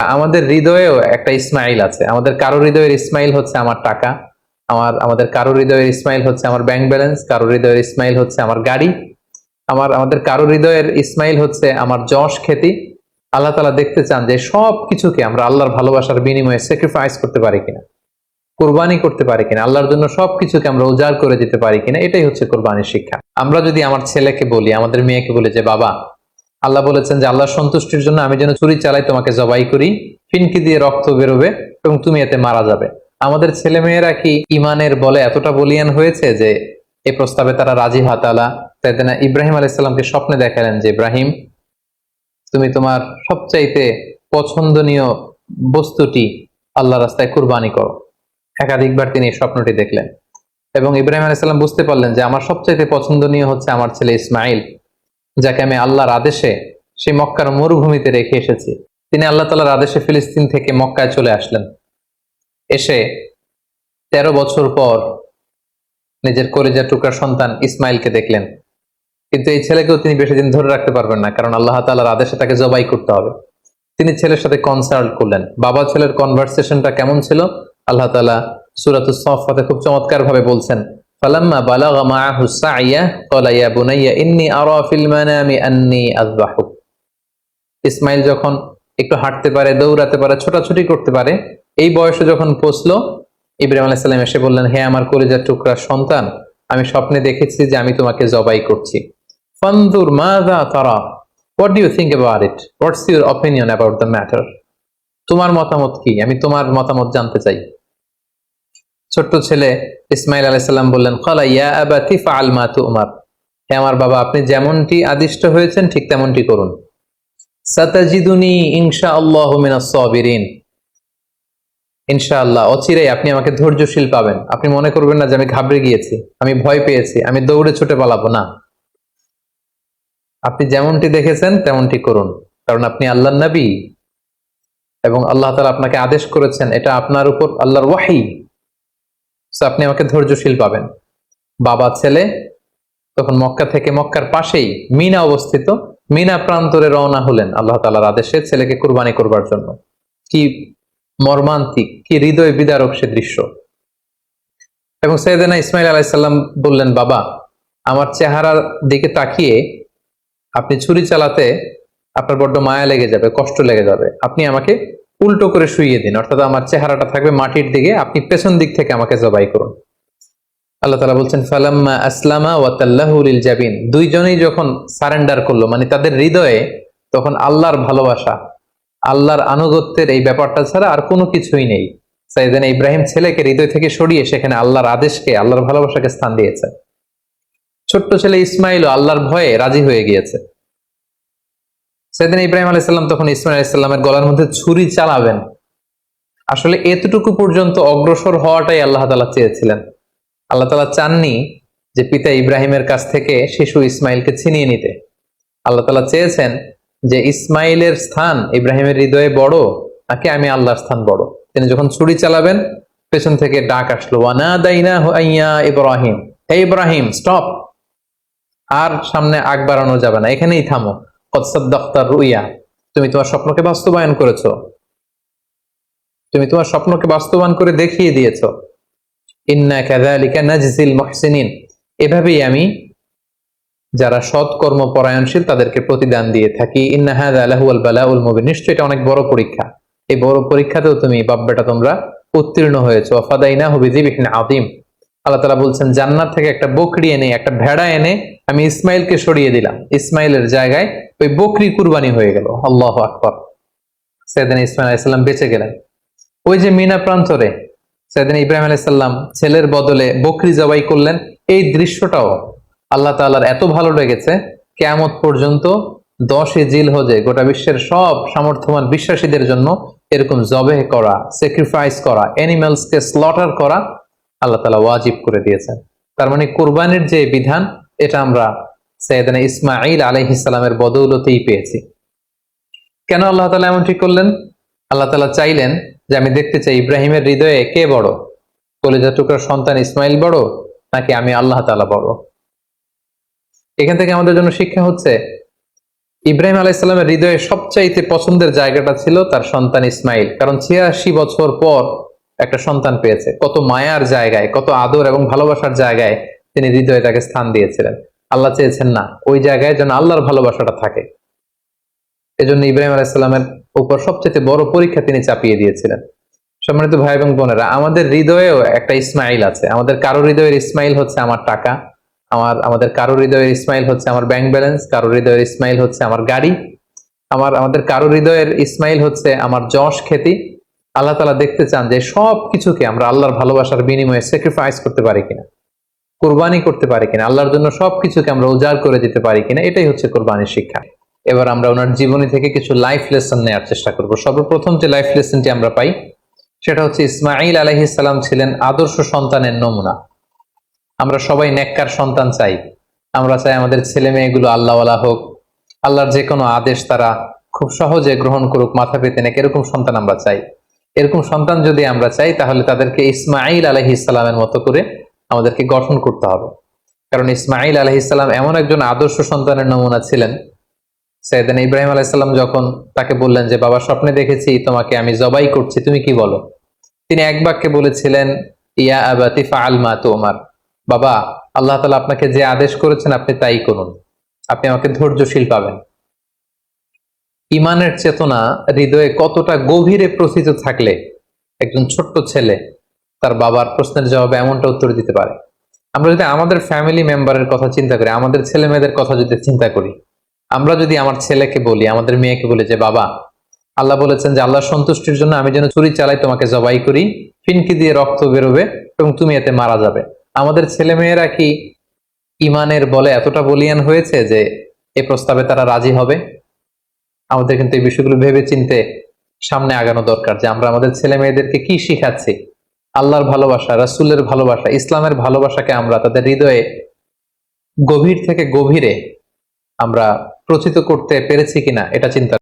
আমাদের হৃদয়েও একটা ইসমাইল আছে। আমাদের কারও হৃদয়ের ইসমাইল হচ্ছে আমার টাকা, আমার, আমাদের কারও হৃদয়ের ইসমাইল হচ্ছে আমার ব্যাংক ব্যালেন্স কারও হৃদয়ের ইসমাইল হচ্ছে আমার গাড়ি, আমার, আমাদের কারও হৃদয়ের ইসমাইল হচ্ছে আমার যশ খ্যাতি। আল্লাহ তালা দেখতে চান যে সব কিছুকে আমরা আল্লাহর ভালোবাসার বিনিময়ে স্যাক্রিফাইস করতে পারি কিনা, কোরবানি করতে পারি কিনা, আল্লাহর জন্য সবকিছুকে আমরা উজাড় করে দিতে পারি কিনা, এটাই হচ্ছে কোরবানির শিক্ষা। আমরা যদি আমার ছেলেকে বলি, আমাদের মেয়েকে বলি যে, বাবা আল্লাহ বলেছেন যে আল্লাহর সন্তুষ্টির জন্য আমি যেন চুরি চালাই, তোমাকে জবাই করি। ফিনকি দিয়ে রক্ত বেরোবে এবং তুমি এতে মারা যাবে। আমাদের ছেলে মেয়েরা কি ইমানের বলে এতটা বলিয়ান হয়েছে যে এই প্রস্তাবে তারা রাজি হাতালা তাইদেনা ইব্রাহিম আলাইসাল্লামকে স্বপ্নে দেখালেন যে, ইব্রাহিম, তুমি তোমার সবচাইতে পছন্দনীয় বস্তুটি আল্লাহ রাস্তায় কুরবানি করো। একাধিকবার তিনি স্বপ্নটি দেখলেন। এবং ইব্রাহিম আলাইসাল্লাম বুঝতে পারলেন যে, আমার সবচাইতে পছন্দনীয় হচ্ছে আমার ছেলে ইসমাইল যাকে আমি আল্লাহর আদেশে সেই মক্কার মরুভূমিতে রেখে এসেছি। তিনি আল্লাহ তালার আদেশে ফিলিস্তিন থেকে মক্কায় চলে আসলেন। এসে তেরো বছর পর নিজের কলেজার টুকরা সন্তান ইসমাইলকে দেখলেন। কিন্তু এই ছেলেকেও তিনি বেশি দিন ধরে রাখতে পারবেন না, কারণ আল্লাহ তালার আদেশে তাকে জবাই করতে হবে। তিনি ছেলের সাথে কনসাল্ট করলেন। বাবা ছেলের কনভারসেশনটা কেমন ছিল? আল্লাহ তালা সুরাত খুব চমৎকার ভাবে বলছেন ফালাম্মা বালাগা মাআহু সাইয়া ক্বালা ইয়া বুনাইয়া ইন্নী আরা ফিল মানামি আন্নী আযবাহুক ইসমাইল যখন একটু হাঁটতে পারে, দৌড়াতে পারে, ছোটাছুটি করতে পারে, এই বয়সে যখন পৌঁছলো, ইব্রাহিম আলাইহিস সালাম এসে বললেন, হে আমার কলিজার টুকরা সন্তান, আমি স্বপ্নে দেখেছি যে আমি তোমাকে জবাই করছি। ফানদুর মাযা তারা, what do you think about it? What's your opinion about the matter? তোমার মতামত কি? আমি তোমার মতামত জানতে চাই। ছোট্ট ছেলে ইসমাইল আলাইসাল্লাম বললেন কলা ইয়া আবাতি ফাআল মা তুমার। হে আমার বাবা, আপনি যেমনটি আদিষ্ট হয়েছেন, ঠিক তেমনটি করুন। সাতাজিদুনি ইনশা আল্লাহ মিনাস সাবিরিন। ইনশাআল্লাহ, অচিরেই আপনি আমাকে ধৈর্যশীল পাবেন। আপনি মনে করবেন না যে আমি ঘাবড়ে গিয়েছি, আমি ভয় পেয়েছি, আমি দৌড়ে ছুটে পালাবো, না। আপনি যেমনটি দেখেছেন, তেমনটি করুন। কারণ আপনি আল্লাহ নবী এবং আল্লাহ তালা আপনাকে আদেশ করেছেন, এটা আপনার উপর আল্লাহর ওয়াহি। So, আপনি আমাকে ধৈর্যশীল পাবেন। বাবা, ছেলে, তখন মক্কা থেকে মক্কার পাশেই মিনা অবস্থিত। মিনা প্রান্তরে রওনা হলেন আল্লাহ তালার আদেশে ছেলেকে কুরবানি করবার জন্য। কি মর্মান্তিক, কি হৃদয় বিদারক সে দৃশ্য। এবং সৈয়দানা ইসমাইল আলাইসাল্লাম বললেন, বাবা, আমার চেহারার দিকে তাকিয়ে আপনি ছুরি চালাতে আপনার বড্ড মায়া লেগে যাবে, কষ্ট লেগে যাবে। আপনি আমাকে উল্টো করে শুইয়ে দিন। অর্থাৎ আমার চেহারাটা থাকবে মাটির দিকে, আপনি পেছন দিক থেকে আমাকে জবাই করুন। আল্লাহ তালা বলছেন, ফালাম্মা আসলামা ওয়াতাল্লাহুলিল জাবিন। দুইজনেই যখন সারেন্ডার করল মানে তাদের হৃদয়ে তখন আল্লাহর ভালোবাসা, আল্লাহর আনুগত্যের এই ব্যাপারটা ছাড়া আর কোনো কিছুই নেই। সাইদান ইব্রাহিম ছেলেকে হৃদয় থেকে সরিয়ে সেখানে আল্লাহর আদেশকে, আল্লাহর ভালোবাসাকে স্থান দিয়েছে। ছোট্ট ছেলে ইসমাইলও আল্লাহর ভয়ে রাজি হয়ে গিয়েছে। সেদিন ইব্রাহিম আলাইসাল্লাম তখন ইসমাইল আলাইসাল্লামের গলার মধ্যে ছুরি চালাবেন। আসলে এতটুকু পর্যন্ত অগ্রসর হওয়াটাই আল্লাহ তালা চেয়েছিলেন। আল্লাহ তালা চাননি যে পিতা ইব্রাহিমের কাছ থেকে শিশু ইসমাইলকে ছিনিয়ে নিতে। আল্লাহ তালা চেয়েছেন যে ইসমাইলের স্থান ইব্রাহিমের হৃদয়ে বড়, নাকি আমি আল্লাহর স্থান বড়। তিনি যখন ছুরি চালাবেন, পেছন থেকে ডাক আসলো ইব্রাহিম। Hey Ibrahim, stop! আর সামনে আগ বাড়ানো যাবে না, এখানেই থামো। রুইয়া তুমি তোমার স্বপ্নকে বাস্তবায়ন করেছ তুমি তোমার স্বপ্নকে বাস্তবায়ন করে দেখিয়ে দিয়েছ ইন্না কাযালিকা নাজজিল মুহসিনিন এভাবেই আমি যারা সৎ কর্ম পরায়ণশীল তাদেরকে প্রতিদান দিয়ে থাকি। ইন্না হাযা লাহুয়াল বালাউল মুবিন নিশ্চয়ই এটা অনেক বড় পরীক্ষা। এই বড় পরীক্ষাতেও তুমি বাব্বাটা তোমরা উত্তীর্ণ হয়েছো। ফাদাইনাহু বিযিবিহিন আযীম আল্লাহ তাআলা বলছেন, জান্নাত থেকে একটা বকরি এনে, একটা ভেড়া এনে আমি ইসমাইলকে সরিয়ে দিলাম। ইসমাইলের জায়গায় ওই বকরি কুরবানি হয়ে গেল। আল্লাহ আকবর। সেদিন ইসমাইল আলাইসাল্লাম বেঁচে গেলেন। ওই যে মিনা প্রান্তরে সেদিন ইব্রাহিম আলাইসাল্লাম ছেলের বদলে বকরি জবাই করলেন। এই দৃশ্যটাও আল্লাহ তাআলার এত ভালো লেগেছে, কেয়ামত পর্যন্ত দশে জিল হজে গোটা বিশ্বের সব সামর্থ্যবান বিশ্বাসীদের জন্য এরকম জবে করা স্যাক্রিফাইস করা অ্যানিমালসকে স্লটার করা আল্লাহ তালা ওয়াজিব করে দিয়েছেন। তার মানে কোরবানির যে বিধান, এটা আমরা সৈয়দানা ইসমাইল আলহিসাল্লামের বদৌলতেই পেয়েছি। কেন আল্লাহ তালা এমন ঠিক করলেন? আল্লাহ তালা চাইলেন যে আমি দেখতে চাই ইব্রাহিমের হৃদয়ে কে বড়? কলেজা টুকরার সন্তান ইসমাইল বড়, নাকি আমি আল্লাহ তালা বড়? এখান থেকে আমাদের জন্য শিক্ষা হচ্ছে, ইব্রাহিম আলাইসাল্লামের হৃদয়ে সবচাইতে পছন্দের জায়গাটা ছিল তার সন্তান ইসমাইল কারণ ছিয়াশি বছর পর একটা সন্তান পেয়েছে। কত মায়ার জায়গায়, কত আদর এবং ভালোবাসার জায়গায় তিনি হৃদয়ে তাকে স্থান দিয়েছিলেন। আল্লাহ চেয়েছেন না, ওই জায়গায় যেন আল্লাহর ভালোবাসাটা থাকে। এজন্য ইব্রাহিম আলাইসাল্লামের উপর সবচেয়ে বড় পরীক্ষা তিনি চাপিয়ে দিয়েছিলেন। সম্মানিত ভাই এবং বোনেরা, আমাদের হৃদয়েও একটা ইসমাইল আছে। আমাদের কারও হৃদয়ের ইসমাইল হচ্ছে আমার টাকা, আমার, আমাদের কারও হৃদয়ের ইসমাইল হচ্ছে আমার ব্যাংক ব্যালেন্স, কারও হৃদয়ের ইসমাইল হচ্ছে আমার গাড়ি, আমার, আমাদের কারও হৃদয়ের ইসমাইল হচ্ছে আমার যশ খ্যাতি আল্লাহ তালা দেখতে চান যে সব কিছুকে আমরা আল্লাহর ভালোবাসার বিনিময়ে স্যাক্রিফাইস করতে পারি কিনা, কোরবানি করতে পারি কিনা, আল্লাহর জন্য সবকিছুকে আমরা উজাড় করে দিতে পারি কিনা, এটাই হচ্ছে কোরবানির শিক্ষা। এবার আমরা ওনার জীবনী থেকে কিছু লাইফ লেসন নেওয়ার চেষ্টা করব। সর্বপ্রথম যে লাইফ লেসনটি আমরা পাই, সেটা হচ্ছে ইসমাইল আলহিসাল্লাম ছিলেন আদর্শ সন্তানের নমুনা। আমরা সবাই নেককার সন্তান চাই। আমরা চাই আমাদের ছেলে মেয়েগুলো আল্লাহওয়ালা হোক, আল্লাহর যে কোনো আদেশ তারা খুব সহজে গ্রহণ করুক, মাথা পেতে নেক, এরকম সন্তান আমরা চাই। এরকম সন্তান যদি আমরা চাই, তাহলে তাদেরকে ইসমাইল আলহি ইসলামের মতো করে আমাদেরকে গঠন করতে হবে। কারণ ইসমাইল আলহি ইসলাম এমন একজন আদর্শ সন্তানের নমুনা ছিলেন। সৈয়দান ইব্রাহিম আলাইসাল্লাম যখন তাকে বললেন যে, বাবা, স্বপ্নে দেখেছি, তোমাকে আমি জবাই করছি, তুমি কি বলো? তিনি এক বাক্যে বলেছিলেন, ইয়া আবাতি ফাআল মা তোমার। বাবা, আল্লাহ তালা আপনাকে যে আদেশ করেছেন, আপনি তাই করুন। আপনি আমাকে ধৈর্যশীল পাবেন। ইমানের চেতনা হৃদয়ে কতটা গভীরে প্রথিত থাকলে একজন ছোট্ট ছেলে তার বাবার প্রশ্নের জবাবে এমনটা উত্তর দিতে পারে? আমরা যদি আমাদের ফ্যামিলি মেম্বারের কথা চিন্তা করি, আমাদের ছেলে মেয়েদের কথা যদি চিন্তা করি, আমরা যদি আমার ছেলেকে বলি, আমাদের মেয়েকে বলি যে, বাবা, আল্লাহ বলেছেন যে আল্লাহ সন্তুষ্টির জন্য আমি যেন চুরি চালাই, তোমাকে জবাই করি, ফিনকি দিয়ে রক্ত বেরোবে এবং তুমি এতে মারা যাবে। আমাদের ছেলে মেয়েরা কি ইমানের বলে এতটা বলিয়ান হয়েছে যে, এ প্রস্তাবে তারা রাজি হবে? আমাদের কিন্তু এই বিষয়গুলো ভেবে চিনতে সামনে আগানো দরকার যে আমরা আমাদের ছেলে মেয়েদেরকে কি শিখাচ্ছি? আল্লাহর ভালোবাসা, রাসুলের ভালোবাসা, ইসলামের ভালোবাসাকে আমরা তাদের হৃদয়ে গভীর থেকে গভীরে আমরা প্রচিত করতে পেরেছি কিনা, এটা চিন্তা